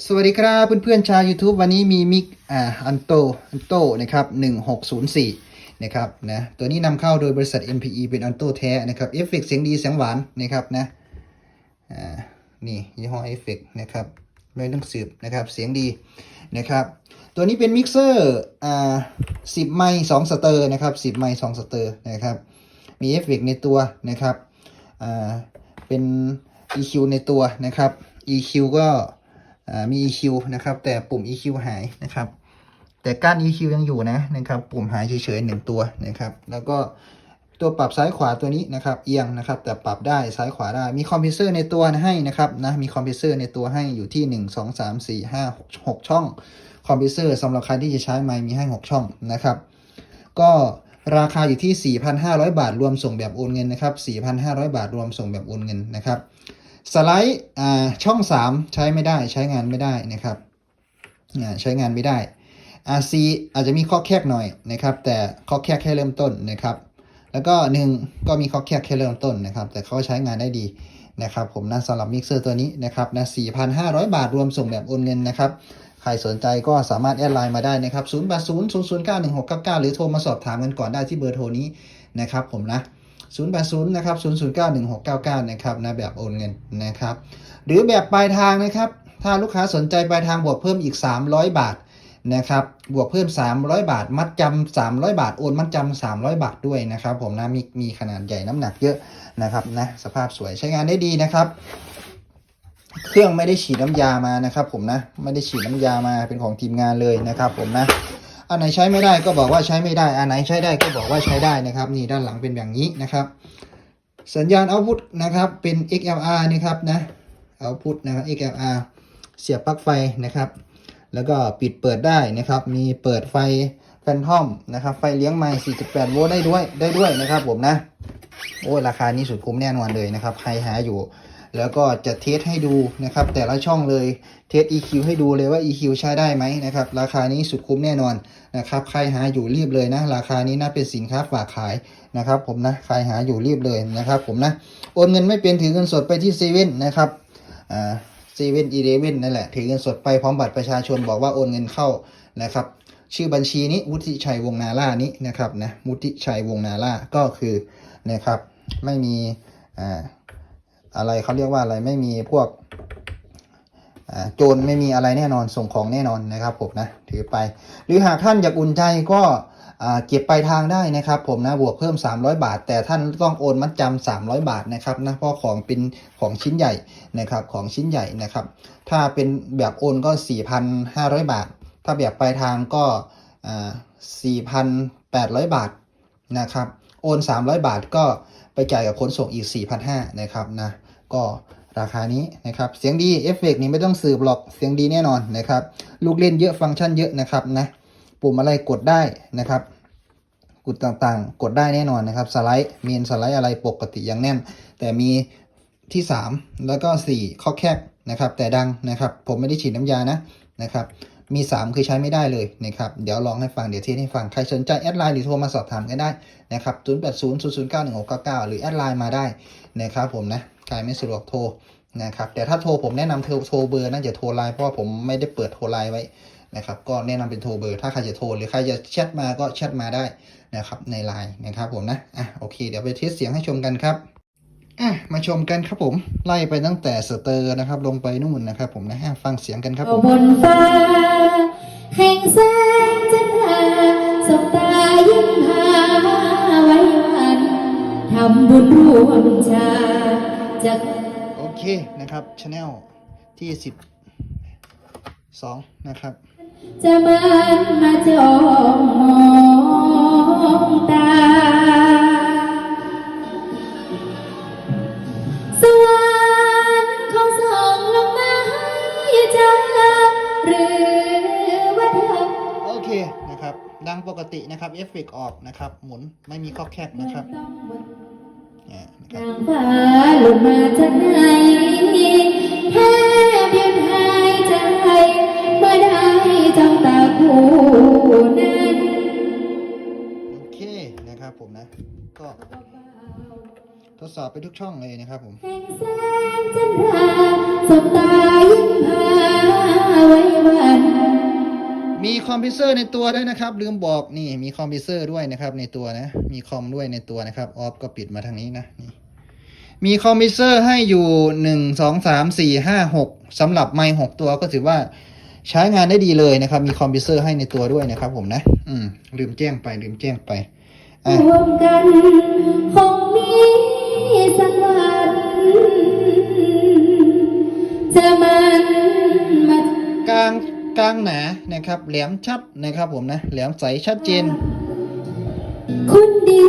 สวัสดีครับเพื่อนๆชาว YouTube วันนี้มีมิกอ่าอันโตอันโตนะครับ1604นะครับนะตัวนี้นำเข้าโดยบริษัท MPE เป็นอันโตแท้นะครับเอฟเฟกเสียงดีเสียงหวานนะครับนะอ่านี่ยี่ห้อเอฟเฟกนะครับไม่ต้องสืบนะครับเสียงดีนะครับตัวนี้เป็นมิกเซอร์อ่า10ไมค์2สเตอร์นะครับ10ไมค์2สเตอร์นะครับมีเอฟเฟกในตัวนะครับอ่าเป็น EQ ในตัวนะครับ EQ ก็ มี EQ นะครับ แต่ปุ่ม EQ หายนะครับ แต่ก้าน EQ ยังอยู่นะนะครับ ปุ่มหายเฉยๆหนึ่งตัวนะครับ แล้วก็ตัวปรับซ้ายขวาตัวนี้นะครับ เอียงนะครับ แต่ปรับได้ซ้ายขวาได้ มีคอมเพรสเซอร์ในตัวให้นะครับนะมีคอมเพรสเซอร์ในตัวให้อยู่ที่ 1 2 3 4 5 6 6ช่องคอมเพรสเซอร์สำหรับใครที่จะใช้ไมค์มีให้ 6 ช่องนะครับ ก็ราคาอยู่ที่ 4,500 บาทรวมส่งแบบโอนเงินนะครับ 4,500 บาทรวมส่งแบบโอนเงินนะครับ สไลด์อ่าช่อง 3 ใช้ไม่ได้ใช้งานไม่ได้นะครับอ่าใช้งานไม่ได้ RC อาจจะมีข้อแคบหน่อยนะครับ แต่ข้อแคบแค่เริ่มต้นนะครับ แล้วก็หนึ่งก็มีข้อแคบแค่เริ่มต้นนะครับ แต่เขาใช้งานได้ดีนะครับ ผมนะสำหรับมิกเซอร์ตัวนี้นะครับนะ4,500 บาทรวมส่งแบบโอนเงินนะครับใครสนใจก็สามารถแอดไลน์มาได้นะครับ0 8 0 0 0 9 1 6 9 9 หรือโทรมาสอบถามกันก่อนได้ที่เบอร์โทรนี้นะครับผมนะ 080นะครับ009 1699นะครับนะแบบโอนเงินนะครับ หรือแบบปลายทางนะครับ ถ้าลูกค้าสนใจปลายทางบวกเพิ่มอีก 300 บาทนะครับบวกเพิ่ม 300 บาท มัดจำ300 บาท โอนมัดจำ300 บาทด้วยนะครับผมนะมีมีขนาดใหญ่น้ำหนักเยอะนะครับนะสภาพสวยใช้งานได้ดีนะครับ เครื่องไม่ได้ฉีดน้ำยามานะครับ ผมนะไม่ได้ฉีดน้ำยามาเป็นของทีมงานเลยนะครับ ผมนะ อันไหนใช้ไม่ได้ก็บอกว่าใช้ไม่ได้ อันไหนใช้ได้ก็บอกว่าใช้ได้นะครับ นี่ด้านหลังเป็นอย่างนี้นะครับ สัญญาณเอาพุตนะครับเป็น XLR นะครับนะเอาพุตนะครับ XLR เสียบปลั๊กไฟนะครับ แล้วก็ปิดเปิดได้นะครับ มีเปิดไฟแฟนทอมนะครับไฟเลี้ยงไมค์48 โวลต์ได้ด้วยได้ด้วยนะครับผมนะ โอ้ยราคานี้สุดคุ้มแน่นอนเลยนะครับ ใครหาอยู่ แล้วก็จะเทสให้ดูนะครับ แต่ละช่องเลยเทส EQ ให้ดูเลยว่า EQ ใช้ได้ไหมนะครับ ราคานี้สุดคุ้มแน่นอนนะครับ ใครหาอยู่รีบเลยนะ ราคานี้น่าเป็นสินค้าฝากขายนะครับ ผมนะ ใครหาอยู่รีบเลยนะครับ ผมนะ โอนเงินไม่เป็นถือเงินสดไปที่เซเว่นนะครับ อ่าเซเว่นอีเลเว่นนั่นแหละ ถือเงินสดไปพร้อมบัตรประชาชนบอกว่าโอนเงินเข้านะครับ ชื่อบัญชีนี้วุฒิชัยวงนาล่านี้นะครับนะวุฒิชัยวงนาล่าก็คือนะครับ ไม่มีอ่า อะไรเขาเรียกว่าอะไรไม่มีพวกโจรไม่มีอะไรแน่นอนส่งของแน่นอนนะครับผมนะถือไป หรือหากท่านอยากอุ่นใจก็เก็บปลายทางได้นะครับ ผมนะบวกเพิ่ม 300 บาท แต่ท่านต้องโอนมัดจำ300 บาทนะครับนะเพราะของเป็นของชิ้นใหญ่นะครับของชิ้นใหญ่นะครับ ถ้าเป็นแบบโอนก็ 4,500 บาท ถ้าแบบปลายทางก็อ่า4,800 บาทนะครับ โอน 300 บาทก็ไปจ่ายกับขนส่งอีก 4,500นะครับนะ ก็ราคานี้นะครับ เสียงดีเอฟเฟกต์นี่ไม่ต้องสืบหรอก เสียงดีแน่นอนนะครับ ลูกเล่นเยอะฟังก์ชันเยอะนะครับนะ ปุ่มอะไรกดได้นะครับ กดต่างๆ กดได้แน่นอนนะครับ สไลด์เมนสไลด์อะไรปกติอย่างแน่น แต่มีที่ 3 แล้วก็4ข้อแคบนะครับ แต่ดังนะครับ ผมไม่ได้ฉีดน้ำยานะนะครับ มี 3 คือใช้ไม่ได้เลยนะครับ เดี๋ยวลองให้ฟัง เดี๋ยวเทสให้ฟัง ใครสนใจแอดไลน์หรือโทรมาสอบถามกันได้นะครับ 0 8 0 0 0 9 1 6 9 9 หรือแอดไลน์มาได้นะครับผมนะ ใครไม่สะดวกโทรนะครับแต่ถ้าโทรผมแนะนำโทรโทรเบอร์นะอย่าโทรไลน์เพราะว่าผมไม่ได้เปิดโทรไลน์ไว้นะครับก็แนะนำเป็นโทรเบอร์ ถ้าใครจะโทรหรือใครจะแชทมาก็แชทมาได้นะครับในไลน์นะครับผมนะอะโอเค เดี๋ยวไปเทสเสียงให้ชมกันครับอะมาชมกันครับผม ไล่ไปตั้งแต่สเตอร์นะครับ ลงไปนู่นนะครับ ผมนะฮะฟังเสียงกันครับผมบนฟ้าแห่งแสงจันทราสบตายิ้มหาไว้วันทำบุญร่วมชา จะโอเคนะครับช anel ที่สิบสองนะครับ จะมันมาจองมองตา สวรรค์ของส่องลงมาให้เจ้าหรือว่าเธอโอเคนะครับ ดังปกตินะครับ เอฟเฟกออกนะครับ หมุนไม่มีข้อแคบนะครับอ่า นะครับนางฟ้าลงมาจากไหนแค่เพียงหายใจเมื่อได้จ้องตาคู่นั้น โอเคนะครับผมนะ ก็ทดสอบไปทุกช่องเลยนะครับผม แห่งแสงจันทราสบตายิ้มหาอมพิวเซอร์ในตัวด้วยนะครับ ลืมบอกนี่มีคอมพิวเซอร์ด้วยนะครับในตัวนะ มีคอมด้วยในตัวนะครับ ออฟก็ปิดมาทางนี้นะนี่ มีคอมพิวเซอร์ให้อยู่หนึ่งสองสามสี่ห้าหกสำหรับไมค์หกตัวก็ถือว่าใช้งานได้ดีเลยนะครับ มีคอมพิวเซอร์ให้ในตัวด้วยนะครับผมนะ อืม ลืมแจ้งไป ลืมแจ้งไปอะรวมกันคงมีสักวันจะมันมากลางกลางหนานะครับ แหลมชัดนะครับผมนะ แหลมใสชัดเจน คุณดี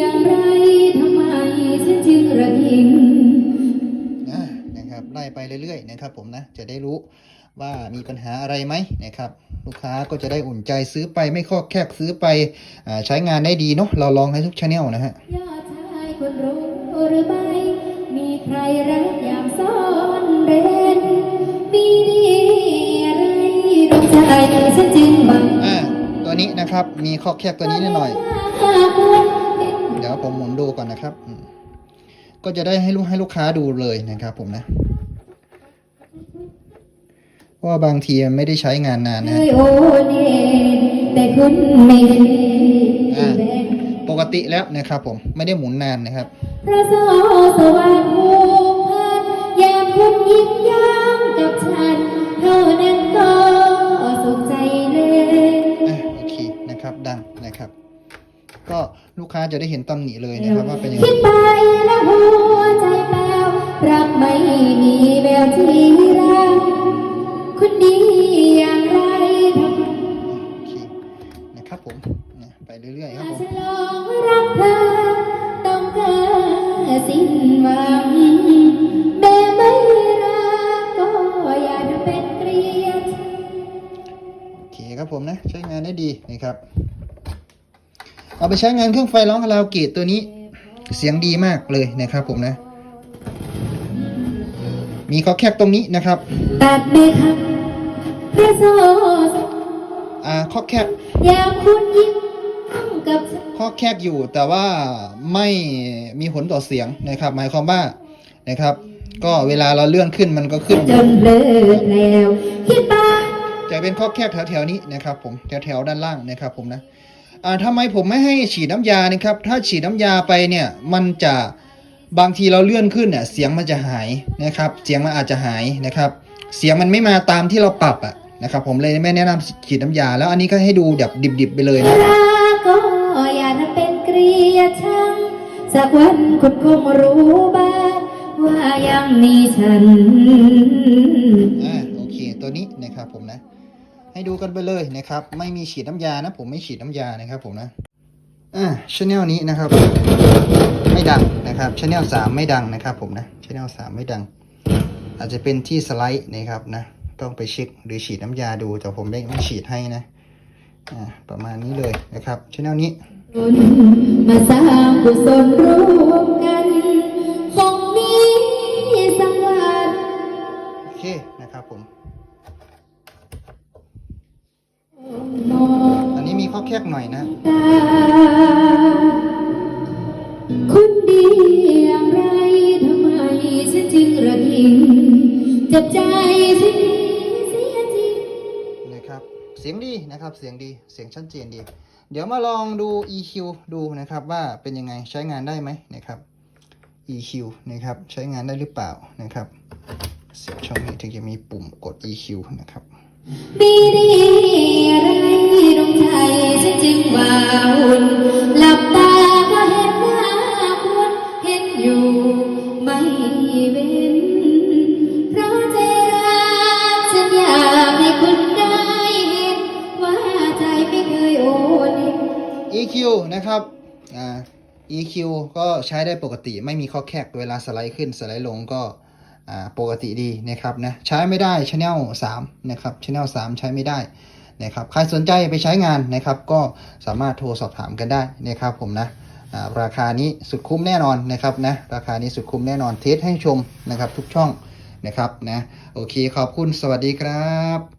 อย่างไรทำไม ฉันจึงระหิงอ่านะครับไล่ไปเรื่อยๆนะครับผมนะจะได้รู้ว่ามีปัญหาอะไรไหมนะครับ ลูกค้าก็จะได้อุ่นใจซื้อไปไม่ข้อแคกซื้อไปอ่าใช้งานได้ดีเนาะเราลองให้ทุกช anel นะฮะยอดชายคนรู้หรือไม่มีใครรักอย่างซ่อนเร้นมีดีอะไรดวงใจฉันจึงบังอ่าตัวนี้นะครับมีข้อแคกตัวนี้นิดหน่อย ผมหมุนดูก่อนนะครับ ก็จะได้ให้ลูกให้ลูกค้าดูเลยนะครับผมนะว่าบางทีไม่ได้ใช้งานนานนะปกติแล้วนะครับผมไม่ได้หมุนนานนะครับพระโสสวรรค์ผูกพันยามคุณยิ้มย้ำกับฉันเท่านั้นก็ ลูกค้าจะได้เห็นตำหนิเลยนะครับว่าเป็นยังไง คิดไปแล้วหัวใจแป้วรักไม่มีแววที่รักคุณดีอย่างไรทำไมโอเคนะครับผมนะไปเรื่อยๆครับผมฉันลองรักเธอต้องเกิดสิ้นหวังแต่ไม่รักก็อย่าทำเป็นเกลียด โอเคครับผมนะ ใช้งานได้ดีนะครับ เอาไปใช้งานเครื่องไฟร้องคาราโอเกะตัวนี้ เสียงดีมากเลยนะครับผมนะ มีข้อแคบตรงนี้นะครับตัดไหมครับพระโสอ่าข้อแคบอยากคุณยิ้มกับฉันข้อแคบอยู่แต่ว่าไม่มีผลต่อเสียงนะครับ หมายความว่านะครับ ก็เวลาเราเลื่อนขึ้นมันก็ขึ้นอจยู่นเลิศแล้วคิดไปจะเป็นข้อแคบแถวๆนี้นะครับ ผมแถวๆด้านล่างนะครับ ผมนะ อ่าทำไมผมไม่ให้ฉีดน้ำยานะครับ ถ้าฉีดน้ำยาไปเนี่ยมันจะบางทีเราเลื่อนขึ้นเนี่ยเสียงมันจะหายนะครับ เสียงมันอาจจะหายนะครับ เสียงมันไม่มาตามที่เราปรับอะนะครับ ผมเลยไม่แนะนำฉีดน้ำยา แล้วอันนี้ก็ให้ดูแบบดิบๆไปเลยนะรักก็อย่าทำเป็นเกลียดชังสักวันคุณคงรู้บ้างว่ายังมีฉันอ่าโอเคตัวนี้นะครับผมนะ ให้ดูกันไปเลยนะครับ ไม่มีฉีดน้ำยานะ ผมไม่ฉีดน้ำยานะครับ ผมนะอ่าชแนลนี้นะครับ ไม่ดังนะครับชแนลสามไม่ดังนะครับ ผมนะชแนลสามไม่ดัง อาจจะเป็นที่สไลด์นะครับนะ ต้องไปเช็คหรือฉีดน้ำยาดูแต่ผมไม่ไม่ฉีดให้นะอ่าประมาณนี้เลยนะครับชแนลนี้บุญมาสร้างกุศลร่วมกันคงมีสักวันโอเคนะครับผม องอันนี้มีข้อแคบหน่อยนะตาคุณดีอย่างไรทำไมฉันจึงระหิงเจ็บใจฉันเสียจริงนะครับ เสียงดีนะครับ เสียงดี เสียงชัดเจนดี เดี๋ยวมาลองดู EQ ดูนะครับว่าเป็นยังไงใช้งานได้ไหมนะครับ EQ นะครับใช้งานได้หรือเปล่านะครับเสียบช่องนี้ถึงจะมีปุ่มกด EQ นะครับมี ฉันจึงว้าวุ่นหลับตาก็เห็นหน้าคุณเห็นอยู่ ไม่เว้น เพราะใจรักฉันอยากให้คุณได้เห็น ว่าใจไม่เคยโอนเอง EQ นะครับ อ่า EQ ก็ใช้ได้ปกติไม่มีข้อแคกเวลาสไลด์ขึ้นสไลด์ลงก็ อ่า ปกติดีนะครับนะ ใช้ไม่ได้ Channel 3 นะครับ Channel 3 ใช้ไม่ได้ นะครับใครสนใจไปใช้งานนะครับก็สามารถโทรสอบถามกันได้นะครับผมนะราคานี้สุดคุ้มแน่นอนนะครับนะราคานี้สุดคุ้มแน่นอนเทสให้ชมนะครับทุกช่องนะครับนะโอเคขอบคุณสวัสดีครับ